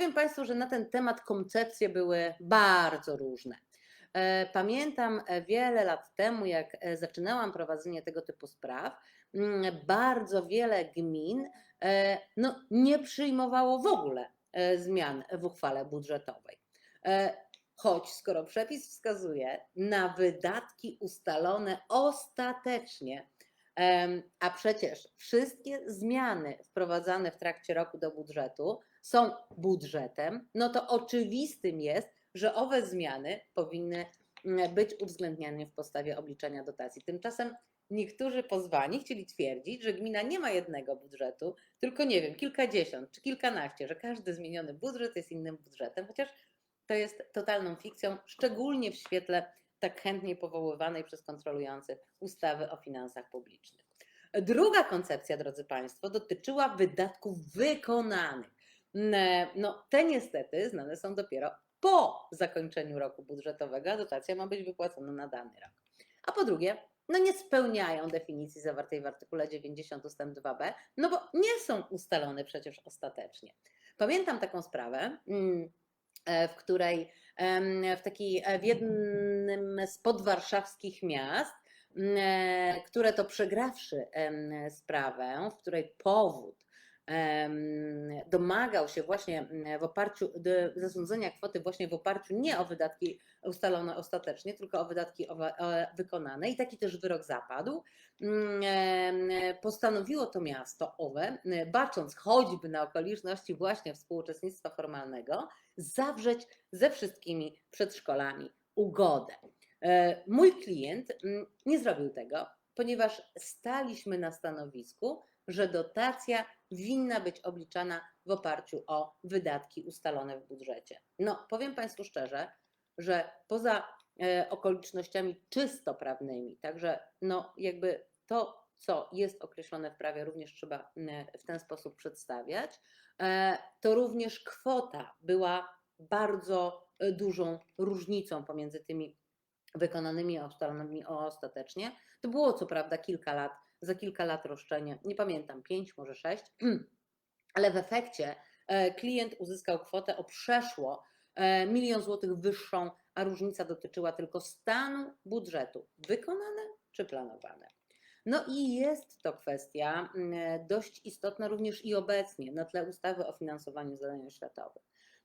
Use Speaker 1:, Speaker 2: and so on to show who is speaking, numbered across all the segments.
Speaker 1: powiem Państwu, że na ten temat koncepcje były bardzo różne. E, Pamiętam e, wiele lat temu, jak e, zaczynałam prowadzenie tego typu spraw, mm, bardzo wiele gmin no, nie przyjmowało w ogóle zmian w uchwale budżetowej. Choć skoro przepis wskazuje na wydatki ustalone ostatecznie, a przecież wszystkie zmiany wprowadzane w trakcie roku do budżetu są budżetem, no to oczywistym jest, że owe zmiany powinny mm, być uwzględniane w podstawie obliczenia dotacji. Tymczasem niektórzy pozwani chcieli twierdzić, że gmina nie ma jednego budżetu, tylko nie wiem, kilkadziesiąt czy kilkanaście, że każdy zmieniony budżet jest innym budżetem, chociaż to jest totalną fikcją, szczególnie w świetle tak chętnie powoływanej przez kontrolujących ustawy o finansach publicznych. Druga koncepcja, drodzy Państwo, dotyczyła wydatków wykonanych. No, te niestety znane są dopiero po zakończeniu roku budżetowego, a dotacja ma być wypłacona na dany rok. A po drugie, no nie spełniają definicji zawartej w artykule 90 ust. 2b, no bo nie są ustalone przecież ostatecznie. Pamiętam taką sprawę, mm, e, w której w takiej e, w jednym z podwarszawskich miast, m, e, które to przegrawszy sprawę, w której powód domagał się właśnie w oparciu do zasądzenia kwoty właśnie w oparciu nie o wydatki ustalone ostatecznie, tylko o wydatki wykonane i taki też wyrok zapadł. Mm, Postanowiło to miasto owe, bacząc choćby na okoliczności właśnie współuczestnictwa formalnego, zawrzeć ze wszystkimi przedszkolami ugodę. E, Mój klient mm, nie zrobił tego, ponieważ staliśmy na stanowisku, że dotacja winna być obliczana w oparciu o wydatki ustalone w budżecie. No, powiem Państwu szczerze, że poza e, okolicznościami czysto prawnymi, także no, jakby to, co jest określone w prawie, również trzeba w ten sposób przedstawiać, e, to również kwota była bardzo e, dużą różnicą pomiędzy tymi wykonanymi a ustalonymi ostatecznie. To było co prawda kilka lat, za kilka lat roszczenie, nie pamiętam, pięć, może sześć, ale w efekcie e, klient uzyskał kwotę o przeszło e, milion złotych wyższą, a różnica dotyczyła tylko stanu budżetu. Wykonane czy planowane? No i jest to kwestia mm, dość istotna również i obecnie na tle ustawy o finansowaniu zadań oświatowych.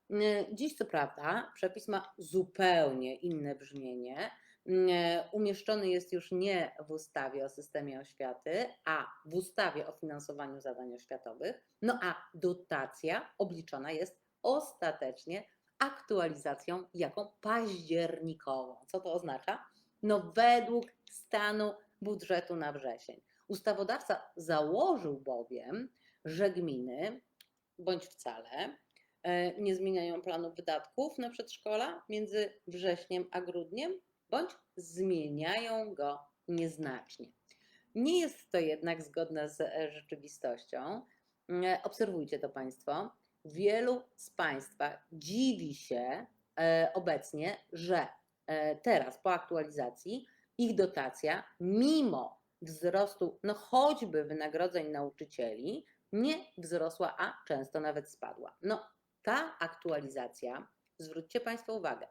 Speaker 1: Mm, Dziś, co prawda, przepis ma zupełnie inne brzmienie. Mm, Umieszczony jest już nie w ustawie o systemie oświaty, a w ustawie o finansowaniu zadań oświatowych. No a dotacja obliczona jest ostatecznie aktualizacją jaką październikową. Co to oznacza? No według stanu budżetu na wrzesień. Ustawodawca założył bowiem, że gminy bądź wcale e, nie zmieniają planu wydatków na przedszkola między wrześniem a grudniem, bądź zmieniają go nieznacznie. Nie jest to jednak zgodne z e, rzeczywistością. E, Obserwujcie to Państwo. Wielu z Państwa dziwi się e, obecnie, że teraz po aktualizacji ich dotacja, mimo wzrostu, no choćby wynagrodzeń nauczycieli, nie wzrosła, a często nawet spadła. No, ta aktualizacja, zwróćcie Państwo uwagę,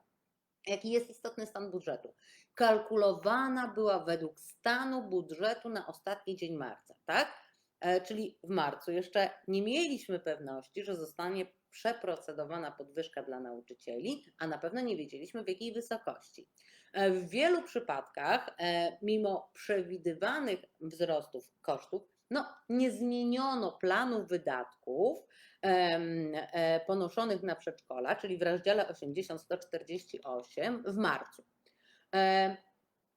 Speaker 1: jaki jest istotny stan budżetu. Kalkulowana była według stanu budżetu na ostatni dzień marca, tak? E, Czyli w marcu jeszcze nie mieliśmy pewności, że zostanie przeprocedowana podwyżka dla nauczycieli, a na pewno nie wiedzieliśmy w jakiej wysokości. E, W wielu przypadkach, e, mimo przewidywanych wzrostów kosztów, no, nie zmieniono planu wydatków e, ponoszonych na przedszkola, czyli w rozdziale 80-148 w marcu. E,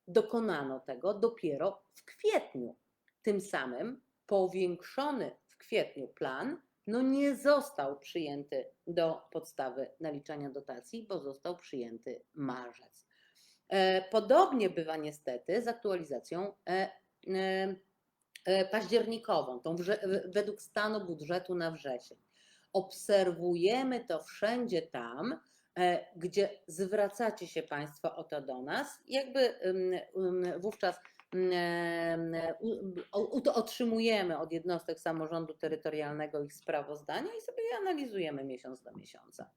Speaker 1: Dokonano tego dopiero w kwietniu. Tym samym powiększony w kwietniu plan no nie został przyjęty do podstawy naliczania dotacji, bo został przyjęty marzec. E, Podobnie bywa niestety z aktualizacją październikową, tą według stanu budżetu na wrzesień. Obserwujemy to wszędzie tam, e, gdzie zwracacie się Państwo o to do nas, jakby wówczas e, otrzymujemy od jednostek samorządu terytorialnego ich sprawozdania i sobie je analizujemy miesiąc do miesiąca.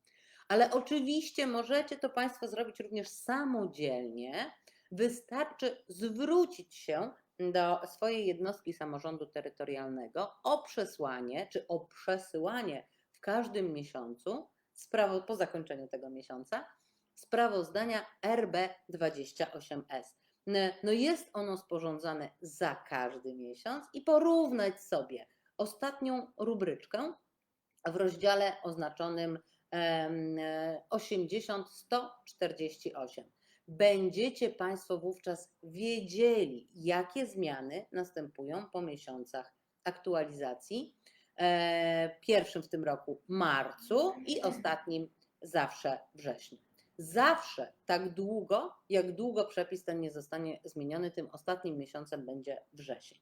Speaker 1: Ale oczywiście możecie to Państwo zrobić również samodzielnie. Wystarczy zwrócić się do swojej jednostki samorządu terytorialnego o przesłanie czy o przesyłanie w każdym miesiącu, sprawo, po zakończeniu tego miesiąca, sprawozdania RB28S. N- No jest ono sporządzane za każdy miesiąc i porównać sobie ostatnią rubryczkę w rozdziale oznaczonym em, e, 80-148. Będziecie Państwo wówczas wiedzieli, jakie zmiany następują po miesiącach aktualizacji. E, Pierwszym w tym roku marcu i ostatnim zawsze wrześniu. Zawsze tak długo, jak długo przepis ten nie zostanie zmieniony, tym ostatnim miesiącem będzie wrzesień.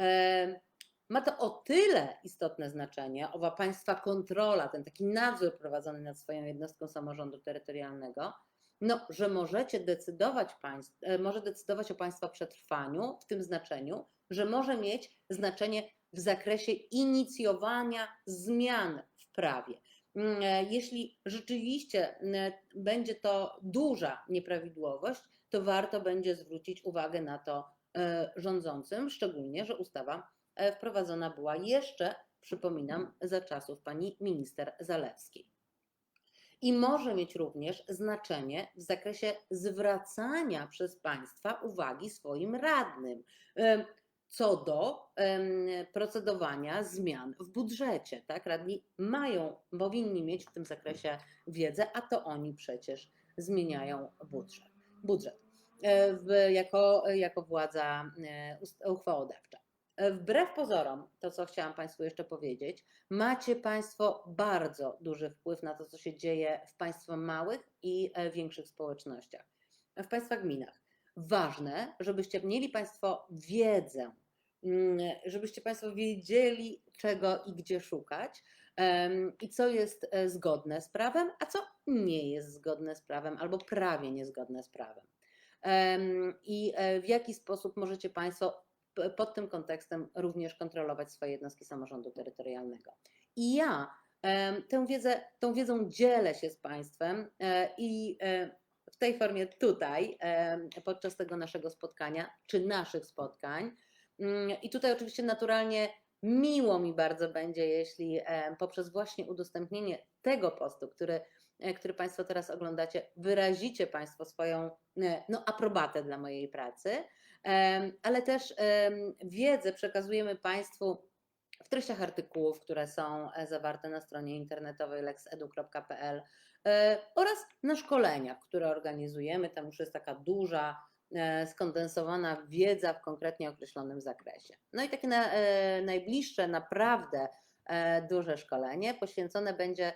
Speaker 1: E, Ma to o tyle istotne znaczenie, owa Państwa kontrola, ten taki nadzór prowadzony nad swoją jednostką samorządu terytorialnego, no, że możecie decydować, państw, e, może decydować o Państwa przetrwaniu w tym znaczeniu, że może mieć znaczenie w zakresie inicjowania zmian w prawie. Mm, e, Jeśli rzeczywiście będzie to duża nieprawidłowość, to warto będzie zwrócić uwagę na to e, rządzącym, szczególnie, że ustawa wprowadzona była jeszcze, przypominam, za czasów pani minister Zalewskiej. I może mieć również znaczenie w zakresie zwracania przez państwa uwagi swoim radnym co do procedowania zmian w budżecie. Tak? Radni mają, powinni mieć w tym zakresie wiedzę, a to oni przecież zmieniają budżet. budżet e, jako, jako władza e, uchwałodawcza. E, Wbrew pozorom, to co chciałam Państwu jeszcze powiedzieć, macie Państwo bardzo duży wpływ na to, co się dzieje w Państwa małych i e, większych społecznościach, w Państwa gminach. Ważne, żebyście mieli Państwo wiedzę, mm, żebyście Państwo wiedzieli, czego i gdzie szukać i co jest e, zgodne z prawem, a co nie jest zgodne z prawem albo prawie niezgodne z prawem. Em, I w jaki sposób możecie Państwo pod tym kontekstem również kontrolować swoje jednostki samorządu terytorialnego. I ja tę wiedzę, tą wiedzą dzielę się z Państwem e, i e, w tej formie tutaj, podczas tego naszego spotkania, czy naszych spotkań. Mm, I tutaj oczywiście naturalnie miło mi bardzo będzie, jeśli poprzez właśnie udostępnienie tego postu, który, który Państwo teraz oglądacie, wyrazicie Państwo swoją e, no, aprobatę dla mojej pracy ale też wiedzę przekazujemy Państwu w treściach artykułów, które są e, zawarte na stronie internetowej lexedu.pl e, oraz na szkoleniach, które organizujemy. Tam już jest taka duża, e, skondensowana wiedza w konkretnie określonym zakresie. No i takie na, e, najbliższe, naprawdę e, duże szkolenie poświęcone będzie e,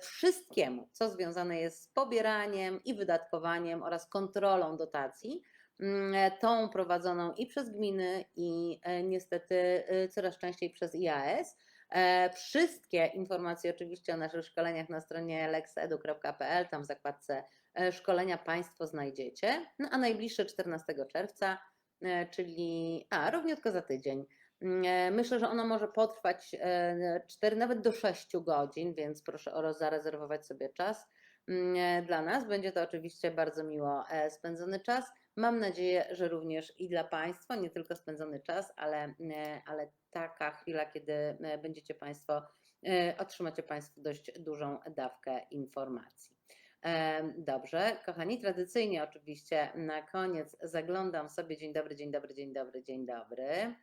Speaker 1: wszystkiemu, co związane jest z pobieraniem i wydatkowaniem oraz kontrolą dotacji mm, e, tą prowadzoną i przez gminy, i e, niestety e, coraz częściej przez IAS. E, Wszystkie informacje oczywiście o naszych szkoleniach na stronie lexedu.pl, tam w zakładce e, szkolenia Państwo znajdziecie. No a najbliższe 14 czerwca, e, czyli a, równiutko za tydzień. Mm, e, Myślę, że ono może potrwać 4, nawet do 6 godzin, więc proszę o zarezerwować sobie czas mm, e, dla nas. Będzie to oczywiście bardzo miło e, spędzony czas. Mam nadzieję, że również i dla Państwa, nie tylko spędzony czas, ale, e, ale taka chwila, kiedy e, będziecie Państwo, e, otrzymacie Państwo dość dużą dawkę informacji. E, Dobrze, kochani, tradycyjnie oczywiście na koniec zaglądam sobie, dzień dobry, dzień dobry, dzień dobry, dzień dobry.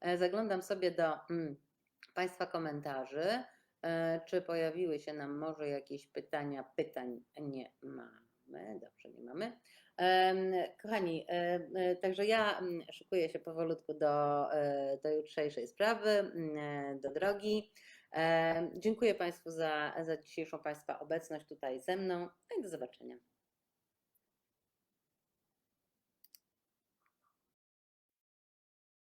Speaker 1: E, Zaglądam sobie do mm, Państwa komentarzy. E, Czy pojawiły się nam może jakieś pytania? Pytań nie mamy. Dobrze, nie mamy. Kochani, e, także ja mm, szykuję się powolutku do, do jutrzejszej sprawy, mm, do drogi. Dziękuję Państwu za, za dzisiejszą Państwa obecność tutaj ze mną no i do zobaczenia.